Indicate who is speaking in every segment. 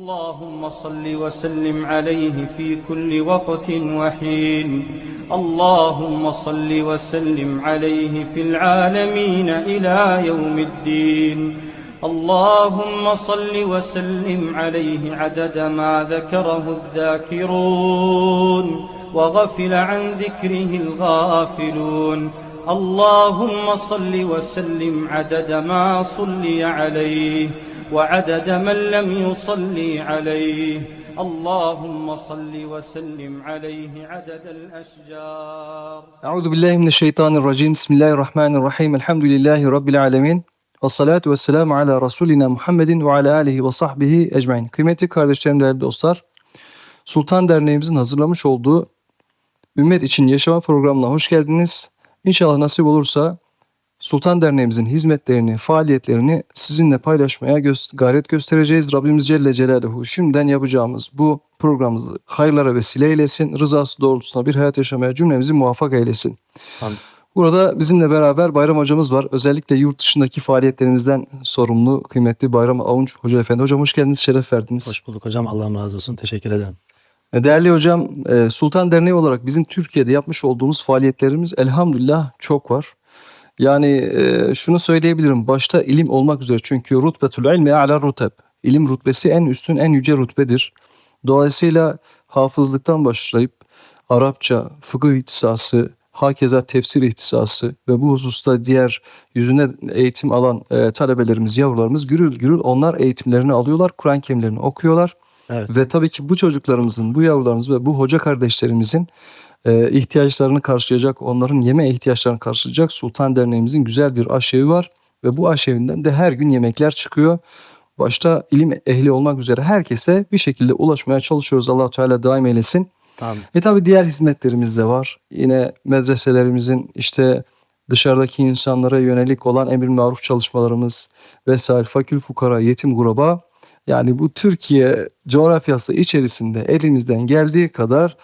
Speaker 1: اللهم صل وسلم عليه في كل وقت وحين. اللهم صل وسلم عليه في العالمين إلى يوم الدين. اللهم صل وسلم عليه عدد ما ذكره الذاكرون وغفل عن ذكره الغافلون. اللهم صل وسلم عدد ما صلي عليه. وعدد من لم يصلي عليه اللهم صل وسلم عليه عدد الأشجار
Speaker 2: Euzu billahi mineşşeytanirracim. Bismillahirrahmanirrahim. Elhamdülillahi rabbil alamin. Ve salatu vesselamu ala rasulina Muhammedin ve ala alihi ve sahbihi ecmaîn. Kıymetli kardeşlerim, değerli dostlar. Sultan Derneğimizin hazırlamış olduğu Ümmet için Yaşama programına hoş geldiniz. İnşallah nasip olursa Sultan Derneğimizin hizmetlerini, faaliyetlerini sizinle paylaşmaya gö- gayret göstereceğiz. Rabbimiz Celle Celaluhu şimdiden yapacağımız bu programımızı hayırlara vesile eylesin. Rızası doğrultusunda bir hayat yaşamaya cümlemizi muvaffak eylesin.
Speaker 3: Amin.
Speaker 2: Burada bizimle beraber Bayram hocamız var. Özellikle yurt dışındaki faaliyetlerimizden sorumlu kıymetli Bayram Avunç Hoca Efendi. Hocam hoş geldiniz, şeref verdiniz.
Speaker 3: Hoş bulduk hocam. Allah razı olsun. Teşekkür ederim.
Speaker 2: Değerli hocam, e, Sultan Derneği olarak bizim Türkiye'de yapmış olduğumuz faaliyetlerimiz elhamdülillah çok var. Yani e, şunu söyleyebilirim. Başta ilim olmak üzere çünkü rutbetül ilmi ala ruteb. İlim rutbesi en üstün, en yüce rutbedir. Dolayısıyla hafızlıktan başlayıp Arapça, fıkıh ihtisası, hakeza tefsir ihtisası ve bu hususta diğer yüzüne eğitim alan e, talebelerimiz, yavrularımız gürül gürül onlar eğitimlerini alıyorlar, Kur'an kelimlerini okuyorlar.
Speaker 3: Evet.
Speaker 2: Ve tabii ki bu çocuklarımızın, bu yavrularımız ve bu hoca kardeşlerimizin e, ihtiyaçlarını karşılayacak, onların yeme ihtiyaçlarını karşılayacak Sultan Derneğimizin güzel bir aşevi var. Ve bu aşevinden de her gün yemekler çıkıyor. Başta ilim ehli olmak üzere herkese bir şekilde ulaşmaya çalışıyoruz. allah Teala daim eylesin.
Speaker 3: Tamam.
Speaker 2: E tabi diğer hizmetlerimiz de var. Yine medreselerimizin işte dışarıdaki insanlara yönelik olan emir maruf çalışmalarımız vesaire fakir fukara yetim kuraba yani bu Türkiye coğrafyası içerisinde elimizden geldiği kadar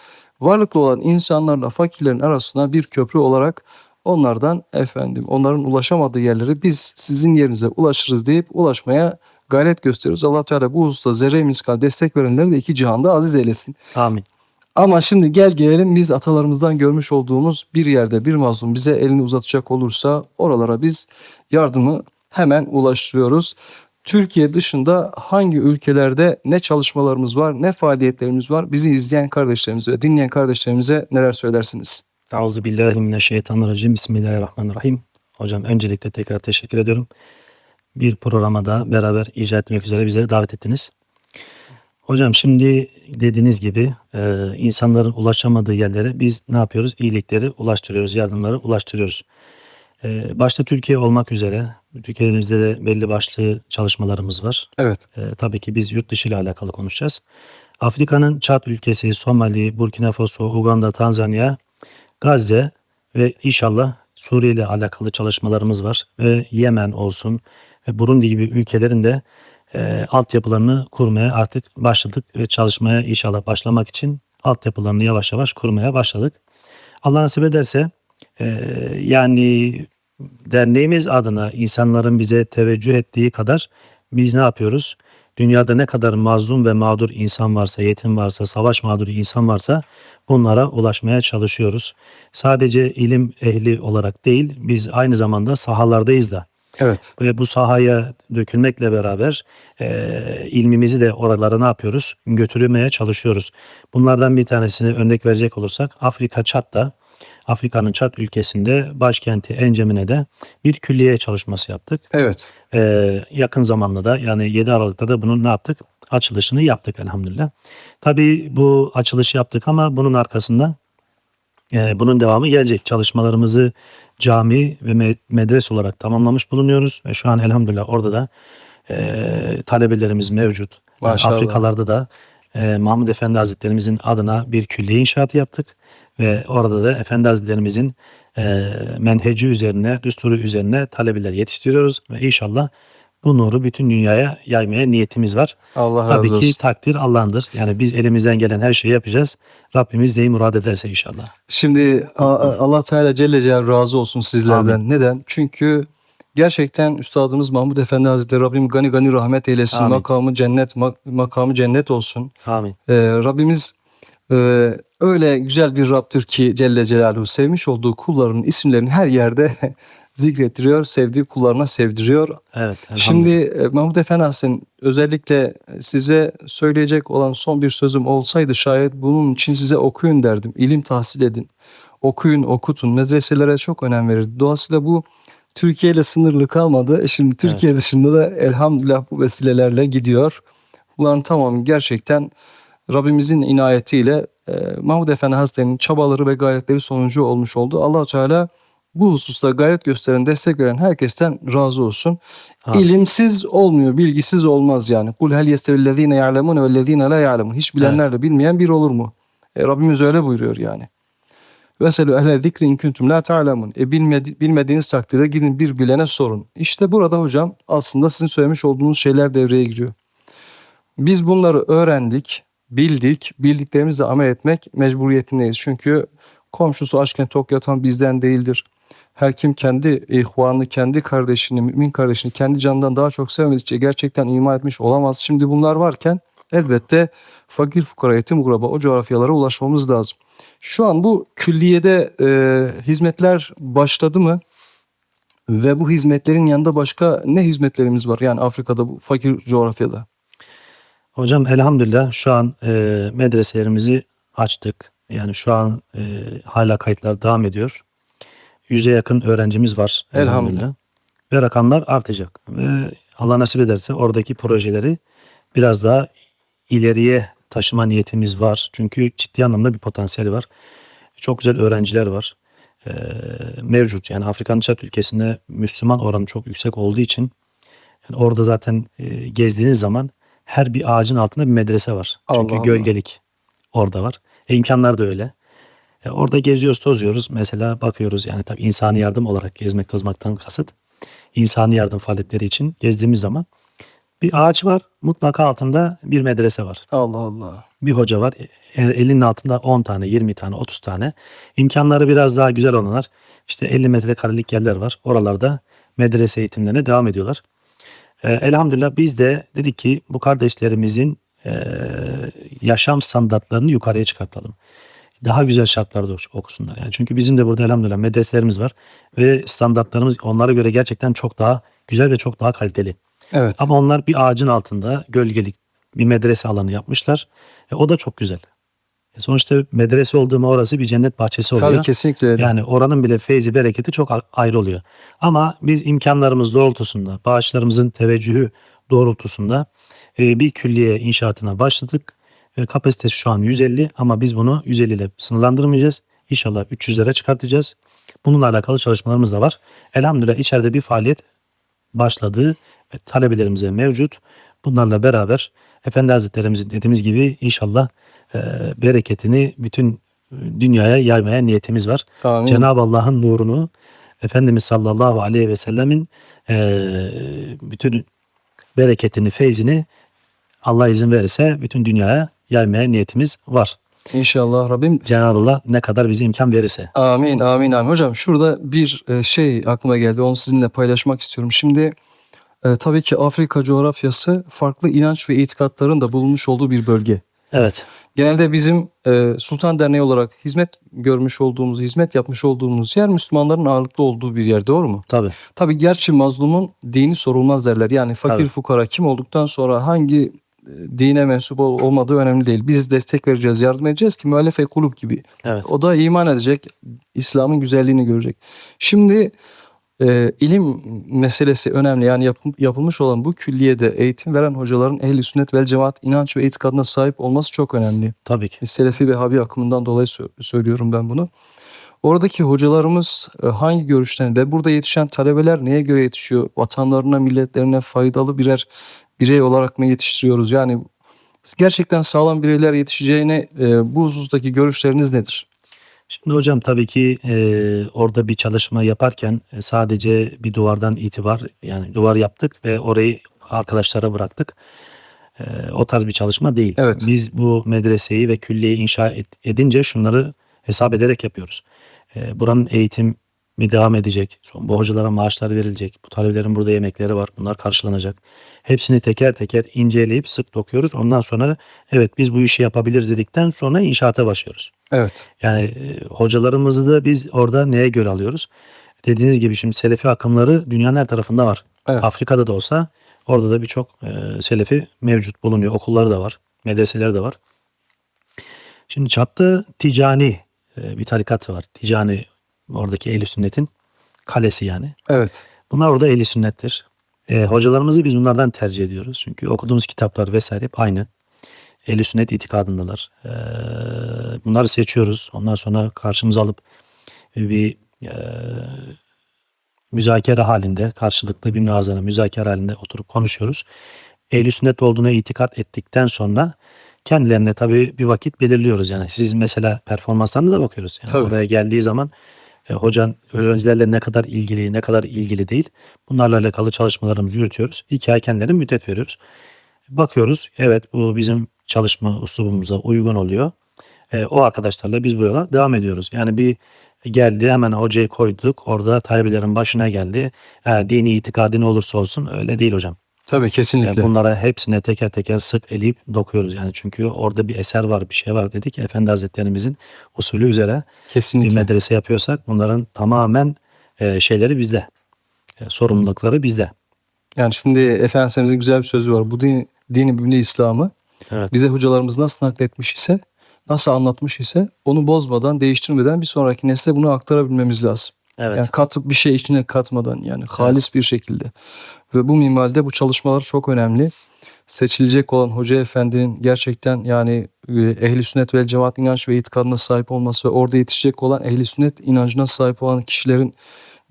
Speaker 2: varlıklı olan insanlarla fakirlerin arasına bir köprü olarak onlardan efendim onların ulaşamadığı yerlere biz sizin yerinize ulaşırız deyip ulaşmaya gayret gösteriyoruz. Allah Teala bu hususta zerre miskal destek verenleri de iki cihanda aziz eylesin.
Speaker 3: Amin.
Speaker 2: Ama şimdi gel gelelim biz atalarımızdan görmüş olduğumuz bir yerde bir mazlum bize elini uzatacak olursa oralara biz yardımı hemen ulaştırıyoruz. Türkiye dışında hangi ülkelerde ne çalışmalarımız var, ne faaliyetlerimiz var? Bizi izleyen kardeşlerimize ve dinleyen kardeşlerimize neler söylersiniz?
Speaker 3: Euzu billahi mineşşeytanirracim. Bismillahirrahmanirrahim. Hocam öncelikle tekrar teşekkür ediyorum. Bir programa da beraber icra etmek üzere bizleri davet ettiniz. Hocam şimdi dediğiniz gibi e, insanların ulaşamadığı yerlere biz ne yapıyoruz? İyilikleri ulaştırıyoruz, yardımları ulaştırıyoruz. E, başta Türkiye olmak üzere Türkiye'mizde de belli başlı çalışmalarımız var.
Speaker 2: Evet.
Speaker 3: E, tabii ki biz yurt dışı ile alakalı konuşacağız. Afrika'nın Çad ülkesi, Somali, Burkina Faso, Uganda, Tanzanya, Gazze ve inşallah Suriye ile alakalı çalışmalarımız var. Ve Yemen olsun ve Burundi gibi ülkelerin de e, altyapılarını kurmaya artık başladık ve çalışmaya inşallah başlamak için altyapılarını yavaş yavaş kurmaya başladık. Allah nasip ederse e, yani derneğimiz adına insanların bize teveccüh ettiği kadar biz ne yapıyoruz? Dünyada ne kadar mazlum ve mağdur insan varsa, yetim varsa, savaş mağduru insan varsa bunlara ulaşmaya çalışıyoruz. Sadece ilim ehli olarak değil, biz aynı zamanda sahalardayız da.
Speaker 2: Evet.
Speaker 3: Ve bu sahaya dökülmekle beraber e, ilmimizi de oralara ne yapıyoruz? Götürmeye çalışıyoruz. Bunlardan bir tanesini örnek verecek olursak Afrika Çat'ta Afrika'nın Çat ülkesinde başkenti Encemine'de bir külliye çalışması yaptık.
Speaker 2: Evet.
Speaker 3: Ee, yakın zamanda da yani 7 Aralık'ta da bunun ne yaptık? Açılışını yaptık elhamdülillah. Tabii bu açılışı yaptık ama bunun arkasında e, bunun devamı gelecek. Çalışmalarımızı cami ve me- medrese olarak tamamlamış bulunuyoruz ve şu an elhamdülillah orada da e, talebelerimiz mevcut.
Speaker 2: Maşallah.
Speaker 3: Afrikalarda da e, Mahmud Efendi Hazretlerimizin adına bir külliye inşaatı yaptık ve orada da Efendi Hazretlerimizin e, menheci üzerine, düsturu üzerine talebeler yetiştiriyoruz ve inşallah bu nuru bütün dünyaya yaymaya niyetimiz var.
Speaker 2: Allah
Speaker 3: Tabii
Speaker 2: razı
Speaker 3: ki
Speaker 2: olsun.
Speaker 3: takdir Allah'ındır. Yani biz elimizden gelen her şeyi yapacağız. Rabbimiz neyi murad ederse inşallah.
Speaker 2: Şimdi A- A- Allah Teala Celle Celaluhu razı olsun sizlerden. Neden? Çünkü Gerçekten Üstadımız Mahmud Efendi Hazretleri Rabbim gani gani rahmet eylesin.
Speaker 3: Amin.
Speaker 2: Makamı cennet, mak- makamı cennet olsun.
Speaker 3: Amin.
Speaker 2: Ee, Rabbimiz e, öyle güzel bir Rabb'tir ki Celle Celaluhu sevmiş olduğu kullarının isimlerini her yerde zikrettiriyor, sevdiği kullarına sevdiriyor.
Speaker 3: Evet.
Speaker 2: Şimdi e, Mahmud Efendi Hazretleri, özellikle size söyleyecek olan son bir sözüm olsaydı şayet bunun için size okuyun derdim. İlim tahsil edin. Okuyun, okutun. Medreselere çok önem verir. Dolayısıyla bu Türkiye ile sınırlı kalmadı. E Şimdi Türkiye dışında da elhamdülillah bu vesilelerle gidiyor. Bunların tamamı gerçekten Rabbimizin inayetiyle e, Mahmud Efendi Hazretleri'nin çabaları ve gayretleri sonucu olmuş oldu. allah Teala bu hususta gayret gösteren, destek veren herkesten razı olsun.
Speaker 3: Amin.
Speaker 2: İlimsiz olmuyor, bilgisiz olmaz yani. Kul hel yestevillezine ya'lemun vellezine la ya'lemun. Hiç bilenlerle bilmeyen bir olur mu? E, Rabbimiz öyle buyuruyor yani. Veselu ehle zikri in kuntum la ta'lemun. E bilmedi, bilmediğiniz takdirde gidin bir bilene sorun. İşte burada hocam aslında sizin söylemiş olduğunuz şeyler devreye giriyor. Biz bunları öğrendik, bildik, bildiklerimizle amel etmek mecburiyetindeyiz. Çünkü komşusu açken tok yatan bizden değildir. Her kim kendi ihvanını, kendi kardeşini, mümin kardeşini kendi canından daha çok sevmedikçe gerçekten iman etmiş olamaz. Şimdi bunlar varken elbette fakir fukara, yetim kuraba o coğrafyalara ulaşmamız lazım. Şu an bu külliyede e, hizmetler başladı mı? Ve bu hizmetlerin yanında başka ne hizmetlerimiz var? Yani Afrika'da bu fakir coğrafyada.
Speaker 3: Hocam elhamdülillah şu an e, medreselerimizi açtık. Yani şu an e, hala kayıtlar devam ediyor. Yüze yakın öğrencimiz var elhamdülillah.
Speaker 2: Elhamdülillah.
Speaker 3: Ve rakamlar artacak. Ve Allah nasip ederse oradaki projeleri biraz daha ileriye taşıma niyetimiz var. Çünkü ciddi anlamda bir potansiyeli var. Çok güzel öğrenciler var. E, mevcut. Yani Afrika'nın çat ülkesinde Müslüman oranı çok yüksek olduğu için yani orada zaten e, gezdiğiniz zaman her bir ağacın altında bir medrese var.
Speaker 2: Allah
Speaker 3: Çünkü
Speaker 2: Allah.
Speaker 3: gölgelik orada var. E, imkanlar da öyle. E, orada geziyoruz, tozuyoruz. Mesela bakıyoruz yani tabii insani yardım olarak gezmek, tozmaktan kasıt. insani yardım faaliyetleri için gezdiğimiz zaman bir ağaç var. Mutlaka altında bir medrese var.
Speaker 2: Allah Allah.
Speaker 3: Bir hoca var. e, Elinin altında 10 tane, 20 tane, 30 tane. İmkanları biraz daha güzel olanlar işte 50 metrekarelik yerler var. Oralarda medrese eğitimlerine devam ediyorlar. Ee, elhamdülillah biz de dedik ki bu kardeşlerimizin e, yaşam standartlarını yukarıya çıkartalım. Daha güzel şartlarda okusunlar. Yani çünkü bizim de burada elhamdülillah medreselerimiz var ve standartlarımız onlara göre gerçekten çok daha güzel ve çok daha kaliteli.
Speaker 2: Evet.
Speaker 3: Ama onlar bir ağacın altında gölgelik bir medrese alanı yapmışlar. E, o da çok güzel. E, sonuçta medrese olduğu mu orası bir cennet bahçesi oluyor.
Speaker 2: Tabii kesinlikle öyle.
Speaker 3: Yani oranın bile feyzi bereketi çok ayrı oluyor. Ama biz imkanlarımız doğrultusunda, bağışlarımızın teveccühü doğrultusunda e, bir külliye inşaatına başladık. E, kapasitesi şu an 150 ama biz bunu 150 ile sınırlandırmayacağız. İnşallah 300'lere çıkartacağız. Bununla alakalı çalışmalarımız da var. Elhamdülillah içeride bir faaliyet başladı talebelerimize mevcut. Bunlarla beraber Efendi Hazretlerimizin dediğimiz gibi inşallah e, bereketini bütün dünyaya yaymaya niyetimiz var. Cenab-ı Allah'ın nurunu Efendimiz sallallahu aleyhi ve sellemin e, bütün bereketini, feyzini Allah izin verirse bütün dünyaya yaymaya niyetimiz var.
Speaker 2: İnşallah Rabbim
Speaker 3: Cenab-ı Allah ne kadar bize imkan verirse.
Speaker 2: Amin, amin, amin. Hocam şurada bir e, şey aklıma geldi. Onu sizinle paylaşmak istiyorum. Şimdi e, tabii ki Afrika coğrafyası farklı inanç ve itikatların da bulunmuş olduğu bir bölge.
Speaker 3: Evet.
Speaker 2: Genelde bizim e, Sultan Derneği olarak hizmet görmüş olduğumuz, hizmet yapmış olduğumuz yer Müslümanların ağırlıklı olduğu bir yer. Doğru mu?
Speaker 3: Tabii.
Speaker 2: Tabii gerçi mazlumun dini sorulmaz derler. Yani fakir
Speaker 3: Tabii.
Speaker 2: fukara kim olduktan sonra hangi e, dine mensup ol- olmadığı önemli değil. Biz destek vereceğiz, yardım edeceğiz ki müellefe kulüp gibi.
Speaker 3: Evet.
Speaker 2: O da iman edecek, İslam'ın güzelliğini görecek. Şimdi e, ilim meselesi önemli. Yani yapım- yapılmış olan bu külliyede eğitim veren hocaların ehli sünnet vel cemaat inanç ve itikadına sahip olması çok önemli.
Speaker 3: Tabii ki.
Speaker 2: Selefi ve Habi akımından dolayı sö- söylüyorum ben bunu. Oradaki hocalarımız e, hangi görüşten ve burada yetişen talebeler neye göre yetişiyor? Vatanlarına, milletlerine faydalı birer birey olarak mı yetiştiriyoruz? Yani gerçekten sağlam bireyler yetişeceğine e, bu husustaki görüşleriniz nedir?
Speaker 3: Şimdi hocam tabii ki e, orada bir çalışma yaparken e, sadece bir duvardan itibar yani duvar yaptık ve orayı arkadaşlara bıraktık. E, o tarz bir çalışma değil.
Speaker 2: Evet.
Speaker 3: Biz bu medreseyi ve külliyeyi inşa et- edince şunları hesap ederek yapıyoruz. E, buranın eğitim mi devam edecek? Son, bu hocalara maaşlar verilecek. Bu talebelerin burada yemekleri var. Bunlar karşılanacak. Hepsini teker teker inceleyip sık dokuyoruz. Ondan sonra evet biz bu işi yapabiliriz dedikten sonra inşaata başlıyoruz.
Speaker 2: Evet.
Speaker 3: Yani e, hocalarımızı da biz orada neye göre alıyoruz? Dediğiniz gibi şimdi Selefi akımları dünyanın her tarafında var.
Speaker 2: Evet.
Speaker 3: Afrika'da da olsa orada da birçok e, Selefi mevcut bulunuyor. Okulları da var. Medreseleri de var. Şimdi Çat'ta ticani e, bir tarikat var. Ticani oradaki ehl sünnetin kalesi yani.
Speaker 2: Evet.
Speaker 3: Bunlar orada ehli sünnettir. E, hocalarımızı biz bunlardan tercih ediyoruz. Çünkü okuduğumuz kitaplar vesaire hep aynı. Ehli sünnet itikadındalar. E, bunları seçiyoruz. Ondan sonra karşımıza alıp bir e, müzakere halinde, karşılıklı bir münazara, müzakere halinde oturup konuşuyoruz. Ehli sünnet olduğuna itikat ettikten sonra kendilerine tabii bir vakit belirliyoruz. Yani siz mesela performanslarına da bakıyoruz. Yani
Speaker 2: Tabii.
Speaker 3: oraya geldiği zaman e, hocan öğrencilerle ne kadar ilgili, ne kadar ilgili değil. Bunlarla alakalı çalışmalarımızı yürütüyoruz. İki ay kendilerine müddet veriyoruz. Bakıyoruz, evet bu bizim çalışma uslubumuza uygun oluyor. E, o arkadaşlarla biz bu yola devam ediyoruz. Yani bir geldi hemen hocayı koyduk. Orada talebelerin başına geldi. E, dini itikadi ne olursa olsun öyle değil hocam.
Speaker 2: Tabii kesinlikle.
Speaker 3: Yani bunlara hepsine teker teker sık eleyip dokuyoruz. Yani çünkü orada bir eser var, bir şey var dedik. Efendi Hazretlerimizin usulü üzere bir
Speaker 2: kesinlikle.
Speaker 3: medrese yapıyorsak bunların tamamen e, şeyleri bizde. E, sorumlulukları bizde.
Speaker 2: Yani şimdi Efendimiz'in güzel bir sözü var. Bu din, dini mübini İslam'ı
Speaker 3: Evet.
Speaker 2: bize hocalarımız nasıl nakletmiş ise, nasıl anlatmış ise onu bozmadan, değiştirmeden bir sonraki nesle bunu aktarabilmemiz lazım.
Speaker 3: Evet.
Speaker 2: Yani katıp bir şey içine katmadan yani halis bir şekilde. Ve bu minvalde bu çalışmalar çok önemli. Seçilecek olan hoca efendinin gerçekten yani e, ehli sünnet ve cemaat inanç ve itikadına sahip olması ve orada yetişecek olan ehli sünnet inancına sahip olan kişilerin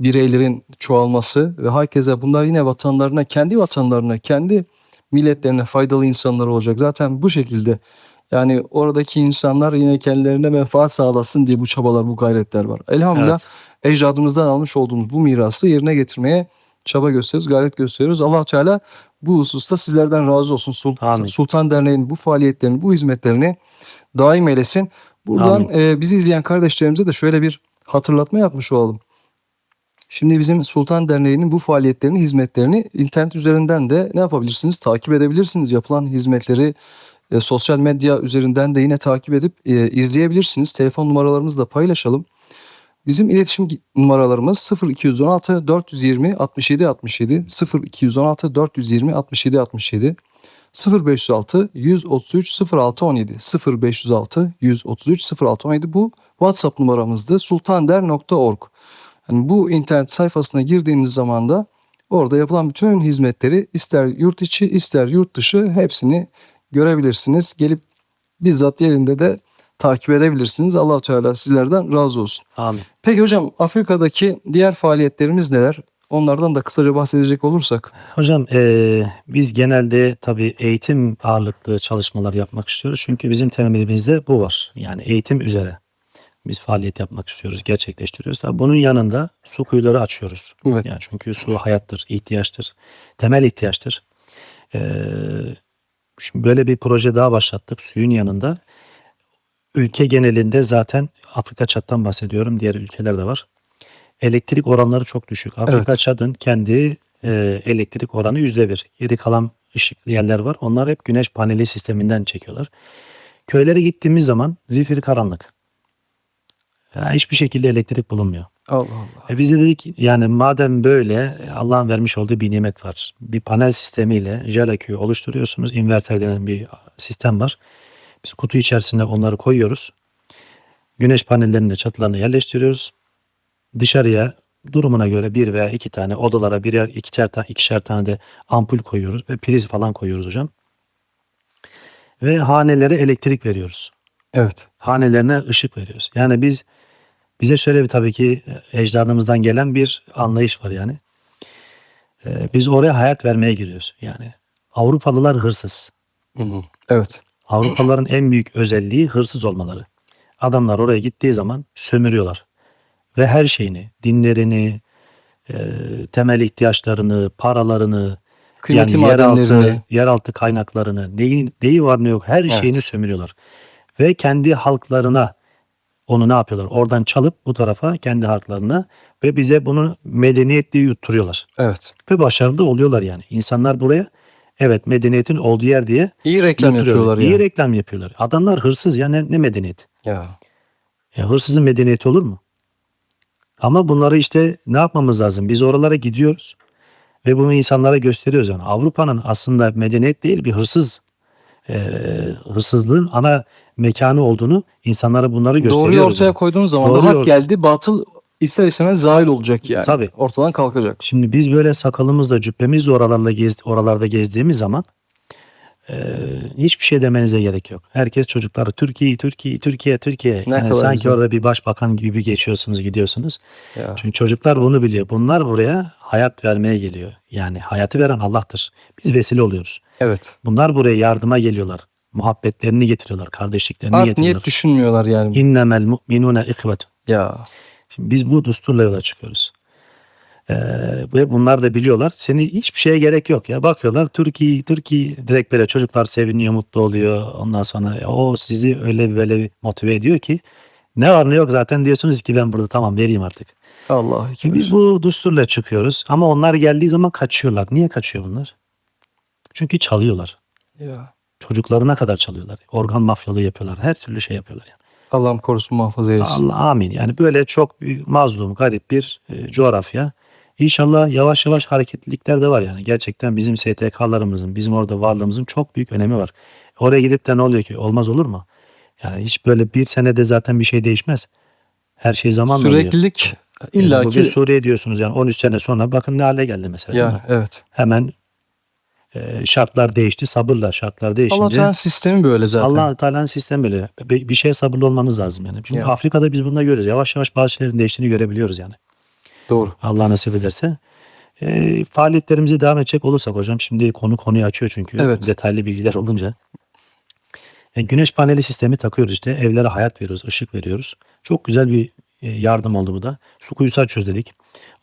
Speaker 2: bireylerin çoğalması ve herkese bunlar yine vatanlarına, kendi vatanlarına, kendi milletlerine faydalı insanlar olacak. Zaten bu şekilde yani oradaki insanlar yine kendilerine menfaat sağlasın diye bu çabalar, bu gayretler var. Elhamdülillah ecdadımızdan almış olduğumuz bu mirası yerine getirmeye çaba gösteriyoruz, gayret gösteriyoruz. allah Teala bu hususta sizlerden razı olsun. Sultan,
Speaker 3: Amin.
Speaker 2: Sultan Derneği'nin bu faaliyetlerini, bu hizmetlerini daim eylesin. Buradan
Speaker 3: Amin.
Speaker 2: e, bizi izleyen kardeşlerimize de şöyle bir hatırlatma yapmış olalım. Şimdi bizim Sultan Derneği'nin bu faaliyetlerini, hizmetlerini internet üzerinden de ne yapabilirsiniz? Takip edebilirsiniz. Yapılan hizmetleri e, sosyal medya üzerinden de yine takip edip e, izleyebilirsiniz. Telefon numaralarımızı da paylaşalım. Bizim iletişim numaralarımız 0216 420 67 67 0216 420 67 67 0506 133 06 17 0506 133 06 17 bu WhatsApp numaramızdı. sultander.org yani bu internet sayfasına girdiğiniz zaman da orada yapılan bütün hizmetleri ister yurt içi ister yurt dışı hepsini görebilirsiniz. Gelip bizzat yerinde de takip edebilirsiniz. allah Teala sizlerden razı olsun.
Speaker 3: Amin.
Speaker 2: Peki hocam Afrika'daki diğer faaliyetlerimiz neler? Onlardan da kısaca bahsedecek olursak.
Speaker 3: Hocam eee, biz genelde tabii eğitim ağırlıklı çalışmalar yapmak istiyoruz. Çünkü bizim temelimizde bu var. Yani eğitim üzere biz faaliyet yapmak istiyoruz, gerçekleştiriyoruz. Tabii bunun yanında su kuyuları açıyoruz.
Speaker 2: Evet.
Speaker 3: Yani çünkü su hayattır, ihtiyaçtır, temel ihtiyaçtır. Eee, şimdi böyle bir proje daha başlattık suyun yanında. Ülke genelinde zaten Afrika çattan bahsediyorum, diğer ülkeler de var. Elektrik oranları çok düşük. Afrika
Speaker 2: Evet.
Speaker 3: çadın kendi e, elektrik oranı yüzde bir. Geri kalan ışıklı yerler var. Onlar hep güneş paneli sisteminden çekiyorlar. Köylere gittiğimiz zaman zifiri karanlık. Ya hiçbir şekilde elektrik bulunmuyor.
Speaker 2: Allah Allah.
Speaker 3: E biz de dedik yani madem böyle Allah'ın vermiş olduğu bir nimet var. Bir panel sistemiyle jelaküyü oluşturuyorsunuz. Inverter denen bir sistem var. Biz kutu içerisinde onları koyuyoruz. Güneş panellerini çatılarına yerleştiriyoruz. Dışarıya durumuna göre bir veya iki tane odalara birer ikişer, ta- ikişer tane de ampul koyuyoruz ve priz falan koyuyoruz hocam. Ve hanelere elektrik veriyoruz
Speaker 2: Evet.
Speaker 3: hanelerine ışık veriyoruz. Yani biz bize şöyle bir tabii ki e, ecdadımızdan gelen bir anlayış var yani. Ee, biz oraya hayat vermeye giriyoruz. Yani Avrupalılar hırsız.
Speaker 2: Evet.
Speaker 3: Avrupalıların en büyük özelliği hırsız olmaları. Adamlar oraya gittiği zaman sömürüyorlar. Ve her şeyini, dinlerini, e, temel ihtiyaçlarını, paralarını,
Speaker 2: Kıymetli
Speaker 3: yani yeraltı, yeraltı kaynaklarını, neyin, neyi var ne yok her
Speaker 2: Evet.
Speaker 3: şeyini sömürüyorlar. Ve kendi halklarına onu ne yapıyorlar? Oradan çalıp bu tarafa kendi halklarına Ve bize bunu medeniyet diye yutturuyorlar.
Speaker 2: Evet.
Speaker 3: Ve başarılı oluyorlar yani. İnsanlar buraya evet medeniyetin olduğu yer diye
Speaker 2: İyi reklam yapıyorlar
Speaker 3: İyi
Speaker 2: yani.
Speaker 3: reklam yapıyorlar. Adamlar hırsız ya ne, ne medeniyet?
Speaker 2: Ya.
Speaker 3: Ya hırsızın medeniyeti olur mu? Ama bunları işte ne yapmamız lazım? Biz oralara gidiyoruz ve bunu insanlara gösteriyoruz. Yani Avrupa'nın aslında medeniyet değil bir hırsız e, hırsızlığın ana mekanı olduğunu insanlara bunları gösteriyoruz.
Speaker 2: Doğruyu ortaya
Speaker 3: yani.
Speaker 2: koyduğun zaman da
Speaker 3: Doğruyu
Speaker 2: hak
Speaker 3: or-
Speaker 2: geldi, batıl ister istemez zahil olacak yani.
Speaker 3: Tabii.
Speaker 2: Ortadan kalkacak.
Speaker 3: Şimdi biz böyle sakalımızla cübbemizle oralarla gez, oralarda gezdiğimiz zaman e, hiçbir şey demenize gerek yok. Herkes çocukları Türkiye, Türkiye, Türkiye, Türkiye.
Speaker 2: Ne
Speaker 3: Yani
Speaker 2: kadar
Speaker 3: sanki
Speaker 2: güzel.
Speaker 3: orada bir başbakan gibi geçiyorsunuz, gidiyorsunuz.
Speaker 2: Ya.
Speaker 3: Çünkü çocuklar bunu biliyor. Bunlar buraya hayat vermeye geliyor. Yani hayatı veren Allah'tır. Biz vesile oluyoruz.
Speaker 2: Evet.
Speaker 3: Bunlar buraya yardıma geliyorlar. Muhabbetlerini getiriyorlar, kardeşliklerini
Speaker 2: Art
Speaker 3: getiriyorlar.
Speaker 2: niyet düşünmüyorlar yani.
Speaker 3: İnnemel mu'minune ihvetun.
Speaker 2: Ya.
Speaker 3: Şimdi biz bu düsturla yola çıkıyoruz. Ee, ve bunlar da biliyorlar. Seni hiçbir şeye gerek yok ya. Bakıyorlar Türkiye, Türkiye direkt böyle çocuklar seviniyor, mutlu oluyor. Ondan sonra e, o sizi öyle böyle bir motive ediyor ki ne var ne yok zaten diyorsunuz ki ben burada tamam vereyim artık.
Speaker 2: Allah
Speaker 3: Şimdi biz bu düsturla çıkıyoruz ama onlar geldiği zaman kaçıyorlar. Niye kaçıyor bunlar? Çünkü çalıyorlar.
Speaker 2: Ya.
Speaker 3: Çocuklarına kadar çalıyorlar. Organ mafyalığı yapıyorlar. Her türlü şey yapıyorlar. Yani.
Speaker 2: Allah'ım korusun muhafaza etsin.
Speaker 3: Allah amin. Yani böyle çok mazlum, garip bir e, coğrafya. İnşallah yavaş yavaş hareketlilikler de var yani. Gerçekten bizim STK'larımızın, bizim orada varlığımızın çok büyük önemi var. Oraya gidip de ne oluyor ki? Olmaz olur mu? Yani hiç böyle bir senede zaten bir şey değişmez. Her şey zamanla oluyor.
Speaker 2: Süreklilik illa
Speaker 3: bugün
Speaker 2: ki
Speaker 3: Suriye diyorsunuz yani 13 sene sonra bakın ne hale geldi mesela. değil mi?
Speaker 2: ya evet.
Speaker 3: Hemen e, şartlar değişti. Sabırla şartlar değişince.
Speaker 2: Allah Teala sistemi böyle zaten.
Speaker 3: Allah Teala'nın sistemi böyle. Bir bir şeye sabırlı olmanız lazım yani. Çünkü
Speaker 2: Ya.
Speaker 3: Afrika'da biz bunu da görüyoruz. Yavaş yavaş bazı şeylerin değiştiğini görebiliyoruz yani.
Speaker 2: Doğru.
Speaker 3: Allah nasip ederse. E, faaliyetlerimize devam edecek olursak hocam şimdi konu konuyu açıyor çünkü
Speaker 2: Evet.
Speaker 3: detaylı bilgiler olunca. E, güneş paneli sistemi takıyoruz işte evlere hayat veriyoruz, ışık veriyoruz. Çok güzel bir e, yardım oldu bu da. Su kuyusu açıyoruz dedik.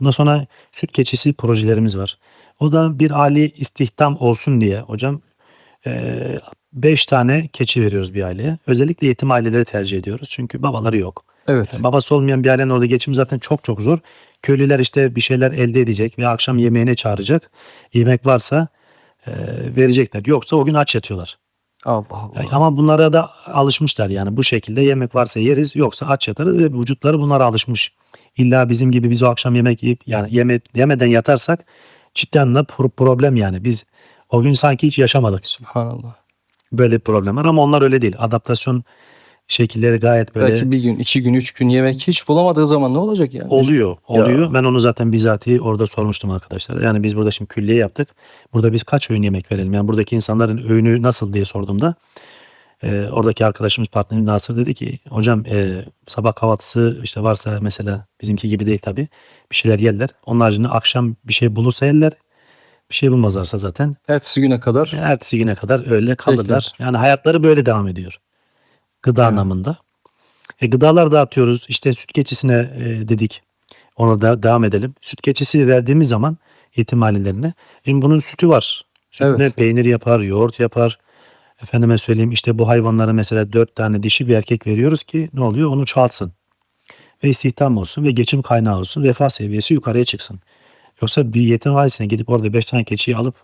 Speaker 3: Ondan sonra süt keçisi projelerimiz var. O da bir aile istihdam olsun diye hocam 5 tane keçi veriyoruz bir aileye. Özellikle yetim aileleri tercih ediyoruz. Çünkü babaları yok.
Speaker 2: Evet.
Speaker 3: Yani babası olmayan bir ailenin orada geçim zaten çok çok zor. Köylüler işte bir şeyler elde edecek ve akşam yemeğine çağıracak. Yemek varsa e, verecekler. Yoksa o gün aç yatıyorlar.
Speaker 2: Allah Allah.
Speaker 3: Yani ama bunlara da alışmışlar yani bu şekilde yemek varsa yeriz yoksa aç yatarız ve vücutları bunlara alışmış. İlla bizim gibi biz o akşam yemek yiyip yani yeme, yemeden yatarsak cidden de pro- problem yani biz o gün sanki hiç yaşamadık.
Speaker 2: Subhanallah.
Speaker 3: Böyle bir problem var ama onlar öyle değil. Adaptasyon şekilleri gayet böyle
Speaker 2: Belki bir gün, iki gün, üç gün yemek hiç bulamadığı zaman ne olacak yani?
Speaker 3: oluyor. Oluyor. Ben onu zaten bizatihi orada sormuştum arkadaşlar. Yani biz burada şimdi külliye yaptık. Burada biz kaç öğün yemek verelim? Yani buradaki insanların öğünü nasıl diye sorduğumda e, oradaki arkadaşımız partnerimiz Nasır dedi ki hocam e, sabah kahvaltısı işte varsa mesela bizimki gibi değil tabii bir şeyler yerler. Onun haricinde akşam bir şey bulursa yerler. Bir şey bulmazlarsa zaten
Speaker 2: Ertesi güne kadar
Speaker 3: ertesi güne kadar öyle kalırlar.
Speaker 2: Bekler.
Speaker 3: Yani hayatları böyle devam ediyor. Gıda anlamında. E, gıdalar dağıtıyoruz. İşte süt keçisine e, dedik. Ona da devam edelim. Süt keçisi verdiğimiz zaman yetim ailelerine. Şimdi bunun sütü var. Sütüne
Speaker 2: Evet.
Speaker 3: peynir yapar, yoğurt yapar. Efendime söyleyeyim işte bu hayvanlara mesela dört tane dişi bir erkek veriyoruz ki ne oluyor? Onu çoğaltsın. Ve istihdam olsun ve geçim kaynağı olsun. Refah seviyesi yukarıya çıksın. Yoksa bir yetim ailesine gidip orada beş tane keçiyi alıp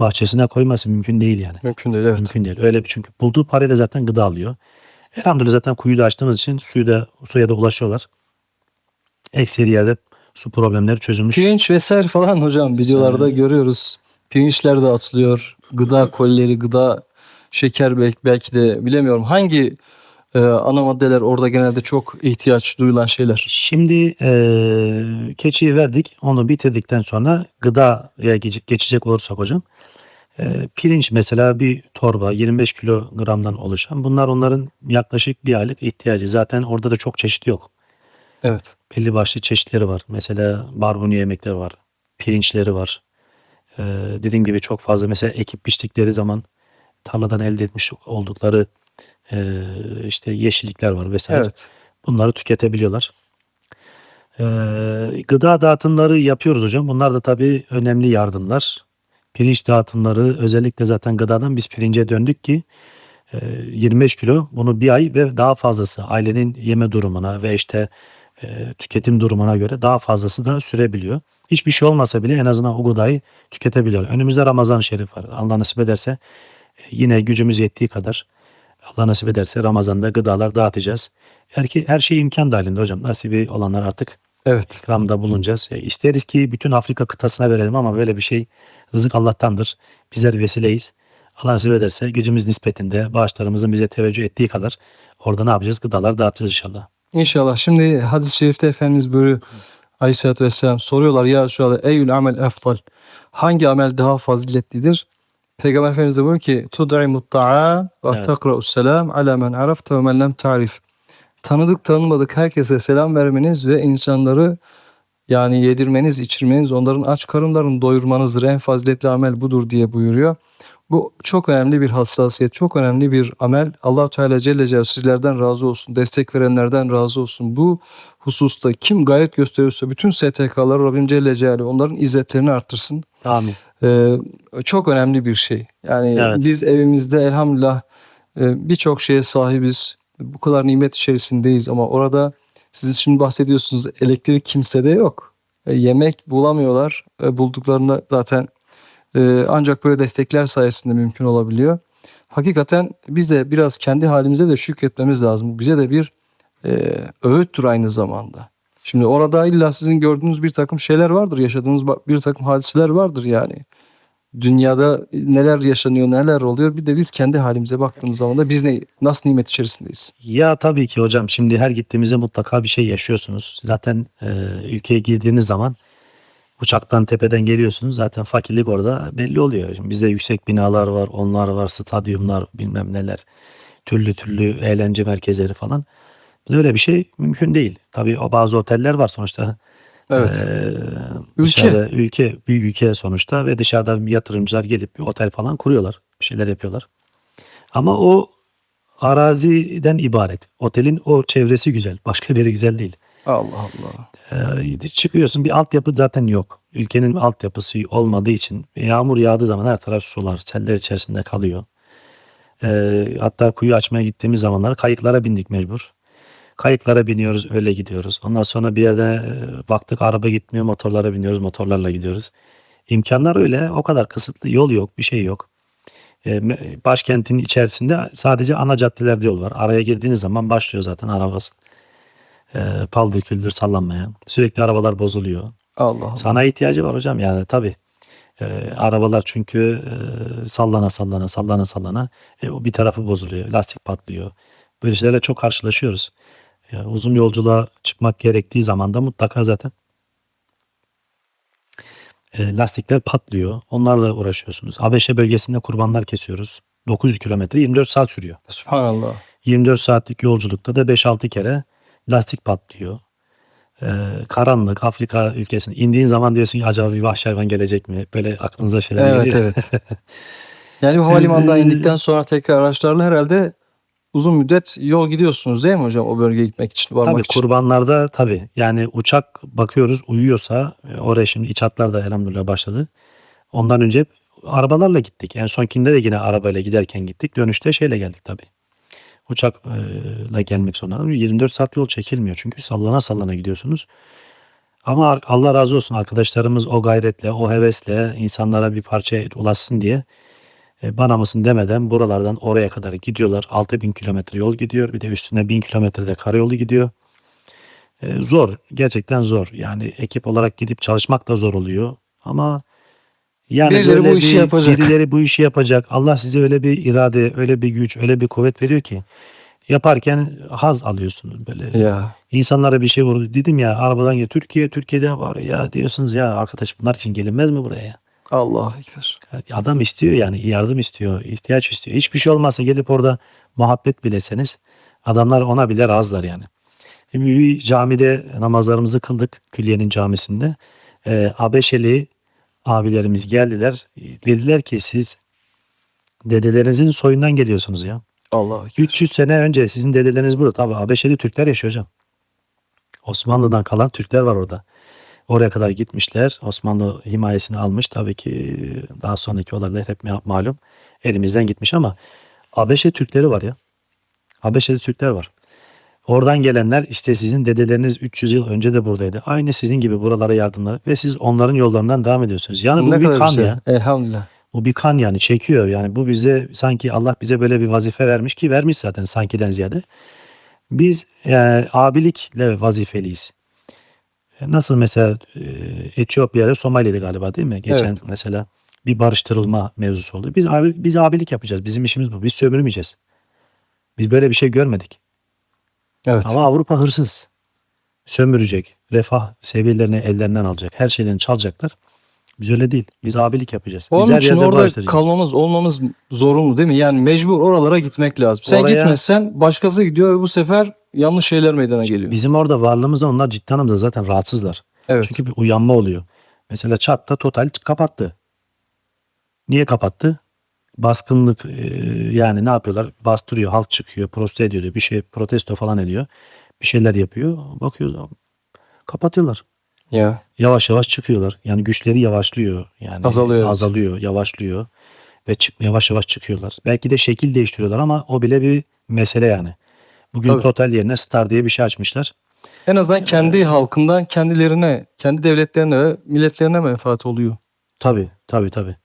Speaker 3: bahçesine koyması mümkün değil yani.
Speaker 2: mümkün değil evet.
Speaker 3: Mümkün değil. Öyle bir çünkü bulduğu parayla zaten gıda alıyor. Elhamdülillah zaten kuyu da açtığımız için suyu da suya da ulaşıyorlar. Ekseri yerde su problemleri çözülmüş.
Speaker 2: Pirinç vesaire falan hocam videolarda görüyoruz. Pirinçler de atılıyor. Gıda kolileri, gıda şeker belki, belki de bilemiyorum. Hangi e, ana maddeler orada genelde çok ihtiyaç duyulan şeyler?
Speaker 3: Şimdi eee keçiyi verdik. Onu bitirdikten sonra gıdaya geç- geçecek olursak hocam. Eee, pirinç mesela bir torba 25 kilogramdan oluşan. Bunlar onların yaklaşık bir aylık ihtiyacı. Zaten orada da çok çeşit yok.
Speaker 2: Evet.
Speaker 3: belli başlı çeşitleri var. Mesela barbunya yemekleri var. Pirinçleri var. Ee, dediğim gibi çok fazla mesela ekip biçtikleri zaman tarladan elde etmiş oldukları e, işte yeşillikler var vesaire.
Speaker 2: Evet.
Speaker 3: Bunları tüketebiliyorlar. Ee, gıda dağıtımları yapıyoruz hocam. Bunlar da tabii önemli yardımlar. Pirinç dağıtımları özellikle zaten gıdadan biz pirince döndük ki e, 25 kilo bunu bir ay ve daha fazlası ailenin yeme durumuna ve işte e, tüketim durumuna göre daha fazlası da sürebiliyor. Hiçbir şey olmasa bile en azından o gıdayı tüketebiliyor. Önümüzde Ramazan-ı Şerif var. Allah nasip ederse e, yine gücümüz yettiği kadar Allah nasip ederse Ramazan'da gıdalar dağıtacağız. Her, ki, her şey imkan dahilinde hocam. Nasibi olanlar artık
Speaker 2: Evet.
Speaker 3: ikramda bulunacağız. E, isteriz ki bütün Afrika kıtasına verelim ama böyle bir şey rızık Allah'tandır. Bizler vesileyiz. Allah nasip ederse gücümüz nispetinde bağışlarımızın bize teveccüh ettiği kadar orada ne yapacağız? Gıdalar dağıtacağız inşallah.
Speaker 2: İnşallah. Şimdi hadis-i şerifte Efendimiz böyle Aleyhisselatü Vesselam soruyorlar ya Resulallah eyyül amel eftal hangi amel daha faziletlidir? Peygamber Efendimiz de buyuruyor ki tud'imut ta'a ve
Speaker 3: Evet.
Speaker 2: takra'us selam ala men arafte ve men lem ta'rif. Tanıdık tanımadık herkese selam vermeniz ve insanları yani yedirmeniz, içirmeniz, onların aç karınlarını doyurmanızdır. En faziletli amel budur diye buyuruyor. Bu çok önemli bir hassasiyet, çok önemli bir amel. allah Teala Celle Celaluhu sizlerden razı olsun, destek verenlerden razı olsun. Bu hususta kim gayret gösteriyorsa bütün STK'lar Rabbim Celle Celaluhu onların izzetlerini arttırsın.
Speaker 3: Amin.
Speaker 2: Ee, çok önemli bir şey. Yani
Speaker 3: Evet.
Speaker 2: biz evimizde elhamdülillah e, birçok şeye sahibiz. Bu kadar nimet içerisindeyiz ama orada siz şimdi bahsediyorsunuz elektrik kimsede yok. E, yemek bulamıyorlar. E, bulduklarında zaten e, ancak böyle destekler sayesinde mümkün olabiliyor. Hakikaten biz de biraz kendi halimize de şükretmemiz lazım. Bize de bir e, öğüttür aynı zamanda. Şimdi orada illa sizin gördüğünüz bir takım şeyler vardır, yaşadığınız bir takım hadiseler vardır yani. Dünyada neler yaşanıyor, neler oluyor. Bir de biz kendi halimize baktığımız zaman da biz ne, nasıl nimet içerisindeyiz?
Speaker 3: Ya tabii ki hocam şimdi her gittiğimizde mutlaka bir şey yaşıyorsunuz. Zaten e, ülkeye girdiğiniz zaman uçaktan tepeden geliyorsunuz. Zaten fakirlik orada belli oluyor. Şimdi bizde yüksek binalar var, onlar var, stadyumlar, bilmem neler. Türlü türlü eğlence merkezleri falan. Öyle bir şey mümkün değil. Tabii bazı oteller var sonuçta.
Speaker 2: Evet.
Speaker 3: Ee,
Speaker 2: Ülke.
Speaker 3: dışarıda- ülke büyük ülke sonuçta ve dışarıdan yatırımcılar gelip bir otel falan kuruyorlar. Bir şeyler yapıyorlar. Ama o araziden ibaret. Otelin o çevresi güzel. Başka biri güzel değil.
Speaker 2: Allah Allah.
Speaker 3: Ee, çıkıyorsun bir altyapı zaten yok. Ülkenin altyapısı olmadığı için yağmur yağdığı zaman her taraf sular, seller içerisinde kalıyor. Ee, hatta kuyu açmaya gittiğimiz zamanlar kayıklara bindik mecbur. Kayıklara biniyoruz öyle gidiyoruz. Ondan sonra bir yerde e, baktık araba gitmiyor motorlara biniyoruz motorlarla gidiyoruz. İmkanlar öyle o kadar kısıtlı yol yok bir şey yok. E, başkentin içerisinde sadece ana caddelerde yol var. Araya girdiğiniz zaman başlıyor zaten arabası. E, paldır küldür sallanmaya. Sürekli arabalar bozuluyor.
Speaker 2: Allah Allah.
Speaker 3: Sana ihtiyacı var hocam yani tabii. E, arabalar çünkü e, sallana sallana sallana sallana e, o bir tarafı bozuluyor. Lastik patlıyor. Böyle şeylerle çok karşılaşıyoruz. Yani uzun yolculuğa çıkmak gerektiği zaman da mutlaka zaten e, lastikler patlıyor. Onlarla uğraşıyorsunuz. Habeşe bölgesinde kurbanlar kesiyoruz. 900 kilometre 24 saat sürüyor.
Speaker 2: Subhanallah.
Speaker 3: 24 saatlik yolculukta da 5-6 kere lastik patlıyor. Ee, karanlık Afrika ülkesine indiğin zaman diyorsun ki acaba bir vahşi hayvan gelecek mi? Böyle aklınıza şeyler
Speaker 2: Evet
Speaker 3: geliyor.
Speaker 2: evet. Yani bu havalimanından indikten sonra tekrar araçlarla herhalde uzun müddet yol gidiyorsunuz değil mi hocam o bölgeye gitmek için, varmak
Speaker 3: Tabii
Speaker 2: için?
Speaker 3: kurbanlarda tabii yani uçak bakıyoruz uyuyorsa e, oraya şimdi iç hatlar da elhamdülillah başladı. Ondan önce arabalarla gittik. En sonkinde de yine arabayla giderken gittik. Dönüşte şeyle geldik tabii. Uçakla gelmek zorunda. 24 saat yol çekilmiyor çünkü sallana sallana gidiyorsunuz. Ama Allah razı olsun arkadaşlarımız o gayretle, o hevesle insanlara bir parça ulaşsın diye e, bana mısın demeden buralardan oraya kadar gidiyorlar. 6000 kilometre yol gidiyor. Bir de üstüne 1000 kilometrede karayolu gidiyor. E, zor. Gerçekten zor. Yani ekip olarak gidip çalışmak da zor oluyor. Ama yani
Speaker 2: Birileri
Speaker 3: böyle
Speaker 2: bu işi
Speaker 3: bir-
Speaker 2: yapacak.
Speaker 3: Birileri bu işi yapacak. Allah size öyle bir irade, öyle bir güç, öyle bir kuvvet veriyor ki yaparken haz alıyorsunuz böyle.
Speaker 2: Ya
Speaker 3: İnsanlara bir şey vurdu. Dedim ya arabadan ya Türkiye, Türkiye'de var ya diyorsunuz ya arkadaş bunlar için gelinmez mi buraya?
Speaker 2: Allah ekber.
Speaker 3: Adam istiyor yani yardım istiyor, ihtiyaç istiyor. Hiçbir şey olmazsa gelip orada muhabbet bileseniz adamlar ona bile razılar yani. Şimdi bir camide namazlarımızı kıldık külliyenin camisinde. Ee, Abeşeli abilerimiz geldiler. Dediler ki siz dedelerinizin soyundan geliyorsunuz ya.
Speaker 2: Allah ekber.
Speaker 3: 300 sene önce sizin dedeleriniz burada. Tabii Habeşeli Türkler yaşıyor hocam. Osmanlı'dan kalan Türkler var orada. Oraya kadar gitmişler. Osmanlı himayesini almış. Tabii ki daha sonraki olaylar hep ma- malum. Elimizden gitmiş ama Habeşe Türkleri var ya. Habeşe'de Türkler var. Oradan gelenler işte sizin dedeleriniz 300 yıl önce de buradaydı. Aynı sizin gibi buralara yardımlar ve siz onların yollarından devam ediyorsunuz. Yani bu
Speaker 2: ne
Speaker 3: bir kan
Speaker 2: güzel.
Speaker 3: ya.
Speaker 2: Elhamdülillah.
Speaker 3: Bu bir kan yani çekiyor. Yani bu bize sanki Allah bize böyle bir vazife vermiş ki vermiş zaten sankiden ziyade. Biz e, abilikle vazifeliyiz. Nasıl mesela e, Etiyopya ile Somali'de galiba değil mi? Geçen
Speaker 2: Evet.
Speaker 3: mesela bir barıştırılma mevzusu oldu. Biz abi, biz abilik yapacağız. Bizim işimiz bu. Biz sömürmeyeceğiz. Biz böyle bir şey görmedik.
Speaker 2: Evet.
Speaker 3: Ama Avrupa hırsız. Sömürecek. Refah seviyelerini ellerinden alacak. Her şeylerini çalacaklar. Biz öyle değil. Biz abilik yapacağız. Biz
Speaker 2: Onun
Speaker 3: her
Speaker 2: için
Speaker 3: yerde
Speaker 2: orada kalmamız, olmamız zorunlu değil mi? Yani mecbur oralara gitmek lazım. Sen
Speaker 3: Oraya-
Speaker 2: gitmezsen başkası gidiyor ve bu sefer yanlış şeyler meydana geliyor.
Speaker 3: Bizim orada varlığımızda onlar ciddi anlamda zaten rahatsızlar.
Speaker 2: Evet.
Speaker 3: Çünkü bir uyanma oluyor. Mesela Çat'ta total kapattı. Niye kapattı? Baskınlık e, yani ne yapıyorlar? Bastırıyor, halk çıkıyor, protesto ediyor, bir şey protesto falan ediyor. Bir şeyler yapıyor. Bakıyoruz kapatıyorlar.
Speaker 2: Ya.
Speaker 3: Yavaş yavaş çıkıyorlar. Yani güçleri yavaşlıyor. Yani
Speaker 2: Azalıyor.
Speaker 3: Azalıyor, yavaşlıyor ve çık, yavaş yavaş çıkıyorlar. Belki de şekil değiştiriyorlar ama o bile bir mesele yani. Bugün
Speaker 2: Tabii.
Speaker 3: Total yerine Star diye bir şey açmışlar.
Speaker 2: En azından kendi halkından kendilerine, kendi devletlerine ve milletlerine menfaat oluyor.
Speaker 3: Tabii, tabii, tabii.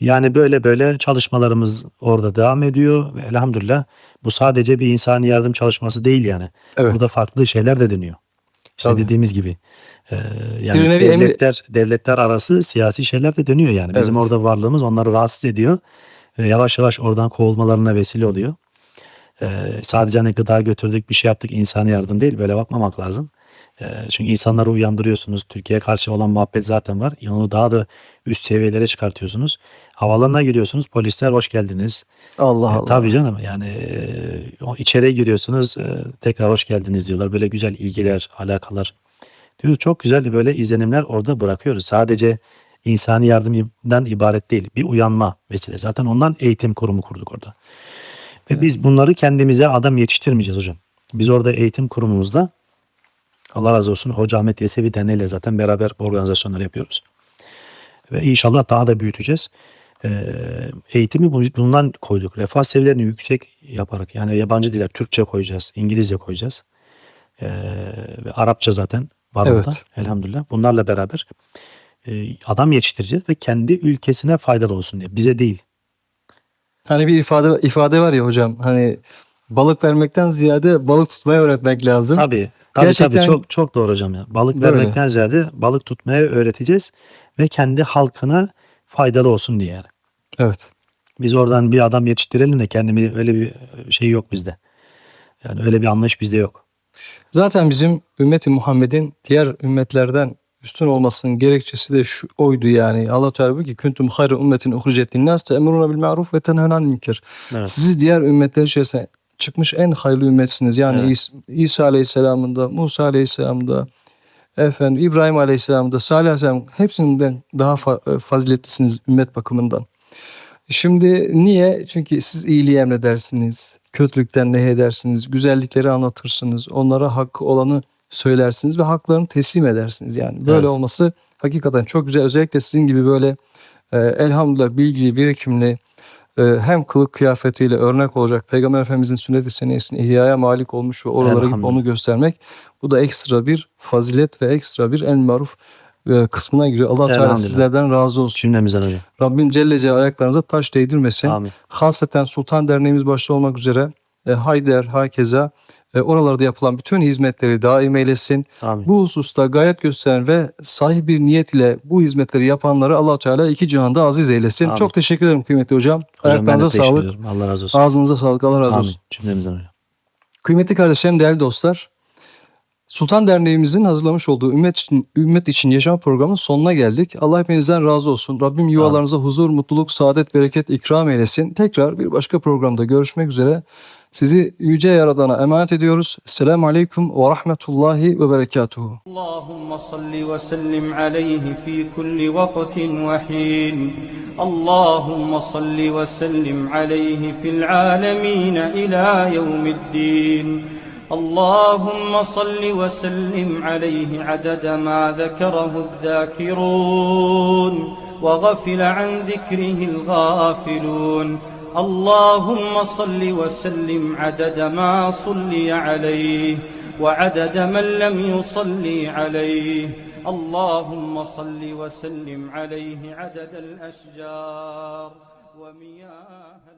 Speaker 3: Yani böyle böyle çalışmalarımız orada devam ediyor ve elhamdülillah bu sadece bir insani yardım çalışması değil yani.
Speaker 2: Evet.
Speaker 3: Burada farklı şeyler de deniyor. İşte
Speaker 2: Tabii.
Speaker 3: dediğimiz gibi. Ee, yani
Speaker 2: Bir nevi emri-
Speaker 3: devletler devletler arası siyasi şeyler de dönüyor yani. Bizim
Speaker 2: Evet.
Speaker 3: orada varlığımız onları rahatsız ediyor. Ve yavaş yavaş oradan kovulmalarına vesile oluyor. Ee, sadece hani gıda götürdük bir şey yaptık insani yardım değil böyle bakmamak lazım. Çünkü insanları uyandırıyorsunuz. Türkiye'ye karşı olan muhabbet zaten var. Onu daha da üst seviyelere çıkartıyorsunuz. Havalarına giriyorsunuz. Polisler hoş geldiniz.
Speaker 2: Allah
Speaker 3: E,
Speaker 2: Allah.
Speaker 3: Tabii canım yani e, içeriye giriyorsunuz e, tekrar hoş geldiniz diyorlar. Böyle güzel ilgiler, alakalar. Diyoruz çok güzel böyle izlenimler orada bırakıyoruz. Sadece insani yardımdan ibaret değil. Bir uyanma vesile. Zaten ondan eğitim kurumu kurduk orada. Ve biz bunları kendimize adam yetiştirmeyeceğiz hocam. Biz orada eğitim kurumumuzda Allah razı olsun Hoca Ahmet Yesevi Derneği ile zaten beraber bu organizasyonları yapıyoruz. Ve inşallah daha da büyüteceğiz. Ee, eğitimi bu- bundan koyduk. Refah seviyelerini yüksek yaparak yani yabancı diller Türkçe koyacağız, İngilizce koyacağız. Ee, ve Arapça zaten var
Speaker 2: Evet.
Speaker 3: orada elhamdülillah. Bunlarla beraber e, adam yetiştireceğiz ve kendi ülkesine faydalı olsun diye. Bize değil.
Speaker 2: Hani bir ifade ifade var ya hocam. Hani balık vermekten ziyade balık tutmayı öğretmek lazım.
Speaker 3: Tabii. Tabii
Speaker 2: Gerçekten-
Speaker 3: tabii çok çok doğru hocam ya. Balık
Speaker 2: Böyle.
Speaker 3: vermekten ziyade balık tutmayı öğreteceğiz ve kendi halkına faydalı olsun diye yani.
Speaker 2: Evet.
Speaker 3: Biz oradan bir adam yetiştirelim de kendimi öyle bir şey yok bizde. Yani öyle bir anlayış bizde yok.
Speaker 2: Zaten bizim ümmeti Muhammed'in diğer ümmetlerden üstün olmasının gerekçesi de şu oydu yani. Allah Teala diyor ki kuntum hayra ummetin uhricet linnas te'muruna bil ma'ruf ve tenhevne anil münker.
Speaker 3: Evet.
Speaker 2: Siz diğer ümmetler içerisinde çıkmış en hayırlı ümmetsiniz. Yani
Speaker 3: Evet.
Speaker 2: İs- İsa Aleyhisselam'ın da, Musa Aleyhisselam'ın da, efendim İbrahim Aleyhisselam'ın da, Salih Aleyhisselam hepsinden daha fa- e, faziletlisiniz ümmet bakımından. Şimdi niye? Çünkü siz iyiliği emredersiniz, kötülükten nehyedersiniz, güzellikleri anlatırsınız, onlara hakkı olanı söylersiniz ve haklarını teslim edersiniz. Yani böyle
Speaker 3: Evet.
Speaker 2: olması hakikaten çok güzel. Özellikle sizin gibi böyle e, elhamdülillah bilgili, birikimli, e, hem kılık kıyafetiyle örnek olacak Peygamber Efendimizin sünnet-i senesini ihyaya malik olmuş ve oralara gidip onu göstermek bu da ekstra bir fazilet ve ekstra bir en maruf kısmına giriyor. Allah Teala sizlerden razı olsun.
Speaker 3: Cümlemizden hocam.
Speaker 2: Rabbim Celle Celle ayaklarınıza taş değdirmesin.
Speaker 3: Amin.
Speaker 2: Hasreten Sultan Derneğimiz başta olmak üzere e, Hayder, Hakeza e, oralarda yapılan bütün hizmetleri daim eylesin.
Speaker 3: Amin.
Speaker 2: Bu hususta gayet gösteren ve sahih bir niyet ile bu hizmetleri yapanları allah Teala iki cihanda aziz eylesin.
Speaker 3: Amin.
Speaker 2: Çok teşekkür ederim kıymetli hocam.
Speaker 3: Hocam
Speaker 2: Ayaklarınıza sağlık.
Speaker 3: ederim. Allah razı olsun.
Speaker 2: Ağzınıza sağlık. Allah razı
Speaker 3: Amin.
Speaker 2: olsun.
Speaker 3: Cümlemizden hocam.
Speaker 2: Kıymetli kardeşlerim, değerli dostlar. Sultan Derneğimizin hazırlamış olduğu Ümmet için, Ümmet için Yaşam programının sonuna geldik. Allah hepinizden razı olsun. Rabbim yuvalarınıza huzur, mutluluk, saadet, bereket ikram eylesin. Tekrar bir başka programda görüşmek üzere. Sizi Yüce Yaradan'a emanet ediyoruz. Selamun Aleyküm ve Rahmetullahi ve Berekatuhu.
Speaker 1: Allahümme salli ve sellim aleyhi fi kulli vaktin ve hin. Allahümme salli ve sellim aleyhi fil alemine ila yevmiddin. اللهم صل وسلم عليه عدد ما ذكره الذاكرون وغفل عن ذكره الغافلون. اللهم صل وسلم عدد ما صلي عليه وعدد من لم يصلي عليه. اللهم صل وسلم عليه عدد الأشجار ومياه